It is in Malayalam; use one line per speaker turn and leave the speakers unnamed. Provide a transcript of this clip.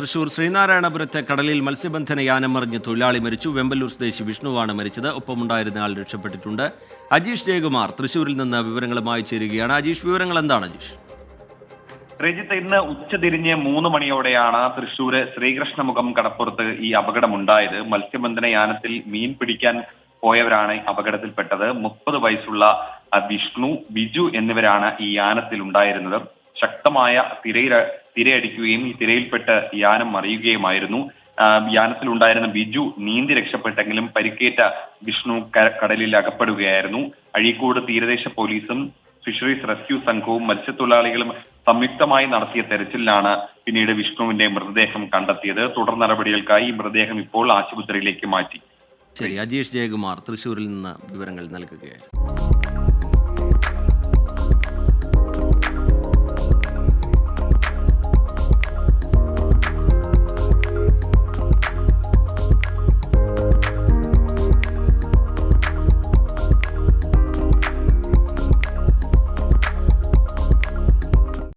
തൃശൂർ ശ്രീനാരായണപുരത്തെ കടലിൽ മത്സ്യബന്ധന യാനം മറിഞ്ഞ് തൊഴിലാളി മരിച്ചു. വെമ്പല്ലൂർ സ്വദേശി വിഷ്ണുവാണ് മരിച്ചത്. ഒപ്പമുണ്ടായിരുന്ന ആൾ രക്ഷപ്പെട്ടിട്ടുണ്ട്. അജീഷ് ജയകുമാർ തൃശൂരിൽ നിന്ന് വിവരങ്ങളുമായി ചേരുകയാണ്. അജീഷ് വിവരങ്ങൾ എന്താണ് അജീഷ്?
രജിത്ത് ഇന്ന് ഉച്ചതിരിഞ്ഞ് മൂന്ന് മണിയോടെയാണ് തൃശൂര് ശ്രീകൃഷ്ണമുഖം കടപ്പുറത്ത് ഈ അപകടമുണ്ടായത്. മത്സ്യബന്ധന യാനത്തിൽ മീൻ പിടിക്കാൻ പോയവരാണ് അപകടത്തിൽപ്പെട്ടത്. മുപ്പത് വയസ്സുള്ള വിഷ്ണു ബിജു എന്നിവരാണ് ഈ യാനത്തിൽ ഉണ്ടായിരുന്നത് ശക്തമായ തിരയിൽ തിരയടിക്കുകയും ഈ തിരയിൽപ്പെട്ട് യാനം മറിയുകയുമായിരുന്നു. യാനത്തിലുണ്ടായിരുന്ന ബിജു നീന്തി രക്ഷപ്പെട്ടെങ്കിലും പരിക്കേറ്റ വിഷ്ണു കടലിൽ അകപ്പെടുകയായിരുന്നു. അഴീക്കോട് തീരദേശ പോലീസും ഫിഷറീസ് റെസ്ക്യൂ സംഘവും മത്സ്യത്തൊഴിലാളികളും സംയുക്തമായി നടത്തിയ തെരച്ചിലിലാണ് പിന്നീട് വിഷ്ണുവിന്റെ മൃതദേഹം കണ്ടെത്തിയത്. തുടർ നടപടികൾക്കായി ഈ മൃതദേഹം ഇപ്പോൾ ആശുപത്രിയിലേക്ക് മാറ്റി.
ശരി അജീഷ് ജയകുമാർ തൃശൂരിൽ നിന്ന് വിവരങ്ങൾ നൽകുകയായിരുന്നു.